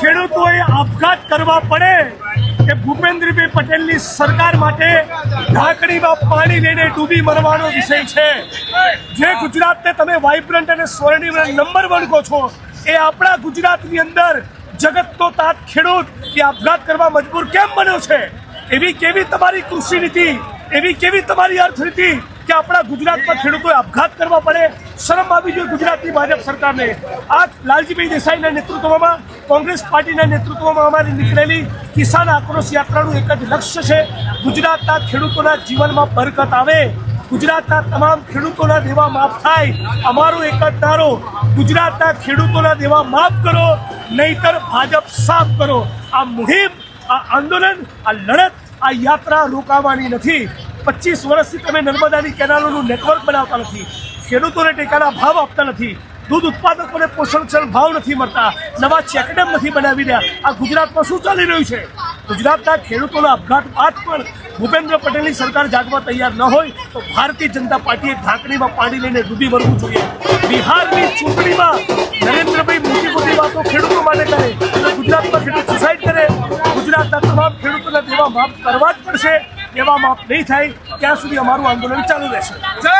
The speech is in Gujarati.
ખેડૂતોએ આપઘાત કરવા પડે કે ભૂપેન્દ્રભાઈ પટેલની સરકાર માટે ઢાંકણીમાં પાણી લઈને ડૂબી મરવાનો વિષય છે. જે ગુજરાતને તમે વાઇબ્રન્ટ અને સ્વર્ણિમ નંબર વન કહો છો, એ આપણા ગુજરાતની અંદર જગતનો તાત ખેડૂત એ આપઘાત કરવા મજબૂર કેમ બન્યો છે? એવી કેવી તમારી કૃષિ નીતિ, એવી કેવી તમારી અર્થનીતિ કે આપણા ગુજરાતમાં ખેડૂતોએ આપઘાત કરવા પડે. શરમ આવી જોઈએ ગુજરાતની ભાજપ સરકારને. આ લાલજીભાઈ દેસાઈના નેતૃત્વમાં, કોંગ્રેસ પાર્ટીના નેતૃત્વમાં અમારી નીકળેલી કિસાન આક્રોશ યાત્રાનું એક જ લક્ષ્ય છે. ગુજરાતના ખેડૂતોના જીવનમાં બરકત આવે. ગુજરાતના તમામ ખેડૂતોના દેવા માફ થાય. અમારો એક જ નારો, ગુજરાતના ખેડૂતોના દેવા માફ કરો, નહીતર ભાજપ સાફ કરો. આ મુહિમ, આ આંદોલન, આ લડત, આ યાત્રા રોકાવાની નથી. પચીસ વર્ષથી તમે નર્મદાની કેનાલોનું નેટવર્ક બનાવતા નથી, ખેડૂતોને ટેકાના ભાવ આપતા નથી, દૂધ ઉત્પાદકોને પોષણક્ષમ ભાવ નથી મળતા, નવા ચેકડેમ નથી બનાવી રહ્યા. આ ગુજરાતમાં શું ચાલી રહ્યું છે? ગુજરાતના ખેડૂતોના આપઘાત બાદ પણ ભૂપેન્દ્ર પટેલની સરકાર જાગવા તૈયાર ન હોય તો ભારતીય જનતા પાર્ટીએ ઢાંકણીમાં પાણી લઈને ડૂબી મરવું જોઈએ. બિહારની ચૂંટણીમાં નરેન્દ્રભાઈ મોટી મોટી વાતો ખેડૂતો માટે કરે, ગુજરાતમાં ખેડૂત સુસાઇડ કરે. ગુજરાતના તમામ ખેડૂતોના દેવા માફ કરવા જ પડશે. માફ નહીં થાય ત્યાં સુધી અમારું આંદોલન ચાલુ રહેશે. જય